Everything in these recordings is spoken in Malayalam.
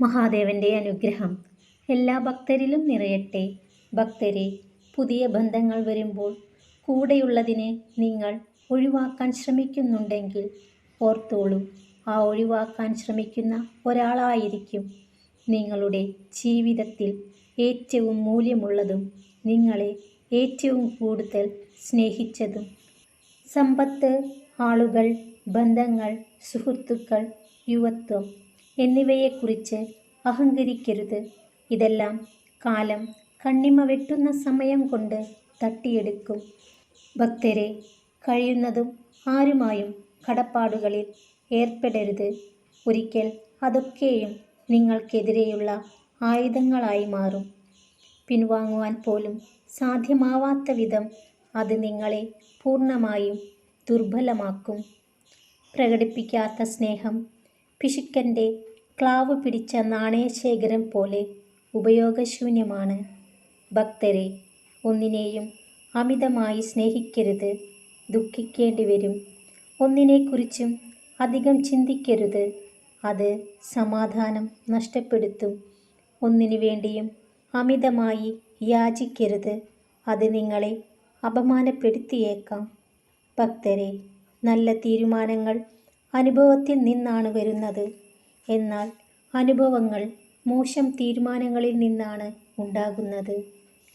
മഹാദേവന്റെ അനുഗ്രഹം. എല്ലാ ഭക്തരിലും നിറയട്ടെ. ഭക്തരെ പുതിയ ബന്ധങ്ങൾ വരുമ്പോൾ കൂടെയുള്ളതിനെ നിങ്ങൾ ഒഴിവാക്കാൻ ശ്രമിക്കുന്നുണ്ടെങ്കിൽ ഓർത്തോളൂ ആ ഒഴിവാക്കാൻ ശ്രമിക്കുന്ന ഒരാളായിരിക്കും നിങ്ങളുടെ ജീവിതത്തിൽ ഏറ്റവും മൂല്യമുള്ളതും നിങ്ങളെ ഏറ്റവും കൂടുതൽ സ്നേഹിച്ചതും. സമ്പത്ത് ആളുകൾ ബന്ധങ്ങൾ സുഹൃത്തുക്കൾ യുവത്വം എന്നിവയെക്കുറിച്ച് അഹങ്കരിക്കരുത്. ഇതെല്ലാം കാലം കണ്ണിമ വെട്ടുന്ന സമയം കൊണ്ട് തട്ടിയെടുക്കും. ഭക്തരെ കഴിയുന്നതും ആരുമായും കടപ്പാടുകളിൽ ഏർപ്പെടരുത്. ഒരിക്കൽ അതൊക്കെയും നിങ്ങൾക്കെതിരെയുള്ള ആയുധങ്ങളായി മാറും. പിൻവാങ്ങുവാൻ പോലും സാധ്യമാവാത്ത വിധം അത് നിങ്ങളെ പൂർണമായും ദുർബലമാക്കും. പ്രകടിപ്പിക്കാത്ത സ്നേഹം പിശുക്കന്റെ ക്ലാവ് പിടിച്ച നാണയശേഖരം പോലെ ഉപയോഗശൂന്യമാണ്. ഭക്തരെ ഒന്നിനെയും അമിതമായി സ്നേഹിക്കരുത്. ദുഃഖിക്കേണ്ടി വരും ഒന്നിനെക്കുറിച്ചും അധികം ചിന്തിക്കരുത്. അത് സമാധാനം നഷ്ടപ്പെടുത്തും. ഒന്നിനു വേണ്ടിയും അമിതമായി യാചിക്കരുത്. അത് നിങ്ങളെ അപമാനപ്പെടുത്തിയേക്കാം. ഭക്തരെ നല്ല തീരുമാനങ്ങൾ അനുഭവത്തിൽ നിന്നാണ് വരുന്നത്. എന്നാൽ അനുഭവങ്ങൾ മോശം തീരുമാനങ്ങളിൽ നിന്നാണ് ഉണ്ടാകുന്നത്.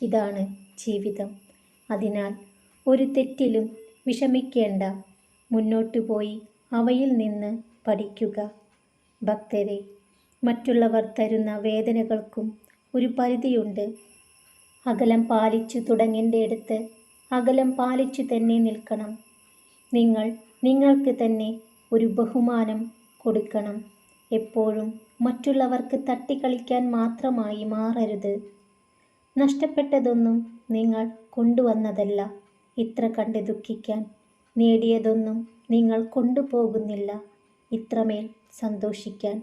ഇതാണ് ജീവിതം. അതിനാൽ ഒരു തെറ്റിലും വിഷമിക്കേണ്ട. മുന്നോട്ടു പോയി അവയിൽ നിന്ന് പഠിക്കുക. ഭക്തരെ മറ്റുള്ളവർ തരുന്ന വേദനകൾക്കും ഒരു പരിധിയുണ്ട്. അകലം പാലിച്ചു തുടങ്ങേണ്ടയിടത്ത് അകലം പാലിച്ചു തന്നെ നിൽക്കണം. നിങ്ങൾ നിങ്ങൾക്ക് തന്നെ ഒരു ബഹുമാനം കൊടുക്കണം. എപ്പോഴും മറ്റുള്ളവർക്ക് തട്ടിക്കളിക്കാൻ മാത്രമായി മാറരുത്. നഷ്ടപ്പെട്ടതൊന്നും നിങ്ങൾ കൊണ്ടുവന്നതല്ല. ഇത്ര കണ്ട് ദുഃഖിക്കാൻ നേടിയതൊന്നും നിങ്ങൾ കൊണ്ടുപോകുന്നില്ല. ഇത്രമേൽ സന്തോഷിക്കാൻ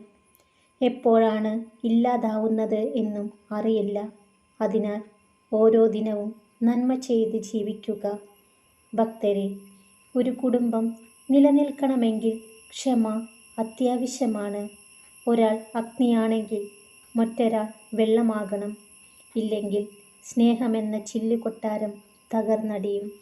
എപ്പോഴാണ് ഇല്ലാതാവുന്നത് എന്നും അറിയില്ല. അതിനാൽ ഓരോ ദിനവും നന്മ ചെയ്ത് ജീവിക്കുക. ഭക്തരെ ഒരു കുടുംബം നിലനിൽക്കണമെങ്കിൽ ക്ഷമ അത്യാവശ്യമാണ്. ഒരാൾ അഗ്നിയാണെങ്കിൽ മറ്റൊരാൾ വെള്ളമാകണം. ഇല്ലെങ്കിൽ സ്നേഹമെന്ന ചില്ലുകൊട്ടാരം തകർന്നടിയും.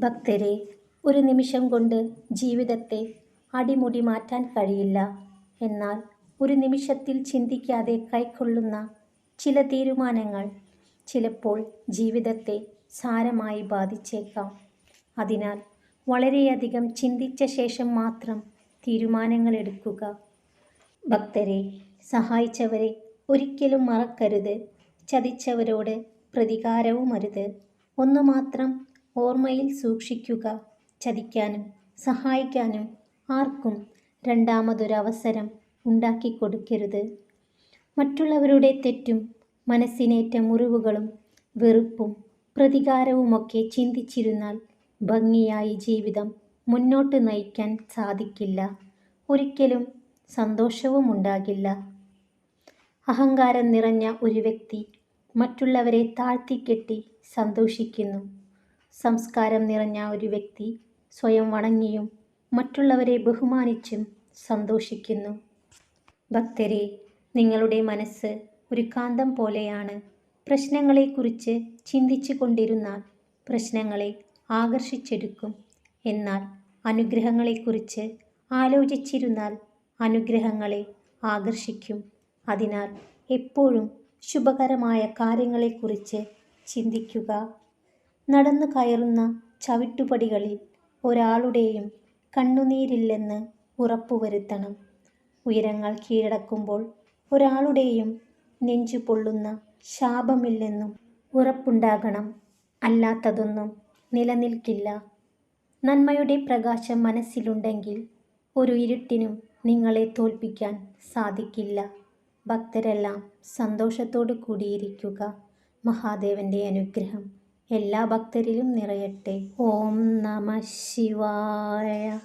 ഭക്തരെ ഒരു നിമിഷം കൊണ്ട് ജീവിതത്തെ അടിമുടി മാറ്റാൻ കഴിയില്ല. എന്നാൽ ഒരു നിമിഷത്തിൽ ചിന്തിക്കാതെ കൈക്കൊള്ളുന്ന ചില തീരുമാനങ്ങൾ ചിലപ്പോൾ ജീവിതത്തെ സാരമായി ബാധിച്ചേക്കാം. അതിനാൽ വളരെയധികം ചിന്തിച്ച ശേഷം മാത്രം തീരുമാനങ്ങൾ എടുക്കുക. ഭക്തരെ സഹായിച്ചവരെ ഒരിക്കലും മറക്കരുത്. ചതിച്ചവരോട് പ്രതികാരവും അരുത് ഒന്നു മാത്രം ഓർമ്മയിൽ സൂക്ഷിക്കുക ചതിക്കാനും സഹായിക്കാനും ആർക്കും രണ്ടാമതൊരവസരം ഉണ്ടാക്കി കൊടുക്കരുത് മറ്റുള്ളവരുടെ തെറ്റും മനസ്സിനേറ്റ മുറിവുകളും വെറുപ്പും പ്രതികാരവുമൊക്കെ ചിന്തിച്ചിരുന്നാൽ ഭംഗിയായി ജീവിതം മുന്നോട്ട് നയിക്കാൻ സാധിക്കില്ല. ഒരിക്കലും സന്തോഷവും ഉണ്ടാകില്ല അഹങ്കാരം നിറഞ്ഞ ഒരു വ്യക്തി മറ്റുള്ളവരെ താഴ്ത്തിക്കെട്ടി സന്തോഷിക്കുന്നു. സംസ്കാരം നിറഞ്ഞ ഒരു വ്യക്തി സ്വയം വണങ്ങിയും മറ്റുള്ളവരെ ബഹുമാനിച്ചും സന്തോഷിക്കുന്നു. ഭക്തരെ നിങ്ങളുടെ മനസ്സ് ഒരു കാന്തം പോലെയാണ്. പ്രശ്നങ്ങളെക്കുറിച്ച് ചിന്തിച്ചു കൊണ്ടിരുന്നാൽ പ്രശ്നങ്ങളെ ആകർഷിച്ചെടുക്കും. എന്നാൽ അനുഗ്രഹങ്ങളെക്കുറിച്ച് ആലോചിച്ചിരുന്നാൽ അനുഗ്രഹങ്ങളെ ആകർഷിക്കും. അതിനാൽ എപ്പോഴും ശുഭകരമായ കാര്യങ്ങളെക്കുറിച്ച് ചിന്തിക്കുക. നടന്നു കയറുന്ന ചവിട്ടുപടികളിൽ ഒരാളുടെയും കണ്ണുനീരില്ലെന്ന് ഉറപ്പുവരുത്തണം. ഉയരങ്ങൾ കീഴടക്കുമ്പോൾ ഒരാളുടെയും നെഞ്ചു പൊള്ളുന്ന ശാപമില്ലെന്നും ഉറപ്പുണ്ടാകണം. അല്ലാത്തതൊന്നും നിലനിൽക്കില്ല. നന്മയുടെ പ്രകാശം മനസ്സിലുണ്ടെങ്കിൽ ഒരു ഇരുട്ടിനും നിങ്ങളെ തോൽപ്പിക്കാൻ സാധിക്കില്ല. ഭക്തരെല്ലാം സന്തോഷത്തോടു കൂടിയിരിക്കുക. മഹാദേവന്റെ അനുഗ്രഹം എല്ലാ ഭക്തരിലും നിറയട്ടെ. ഓം നമ ശിവായ.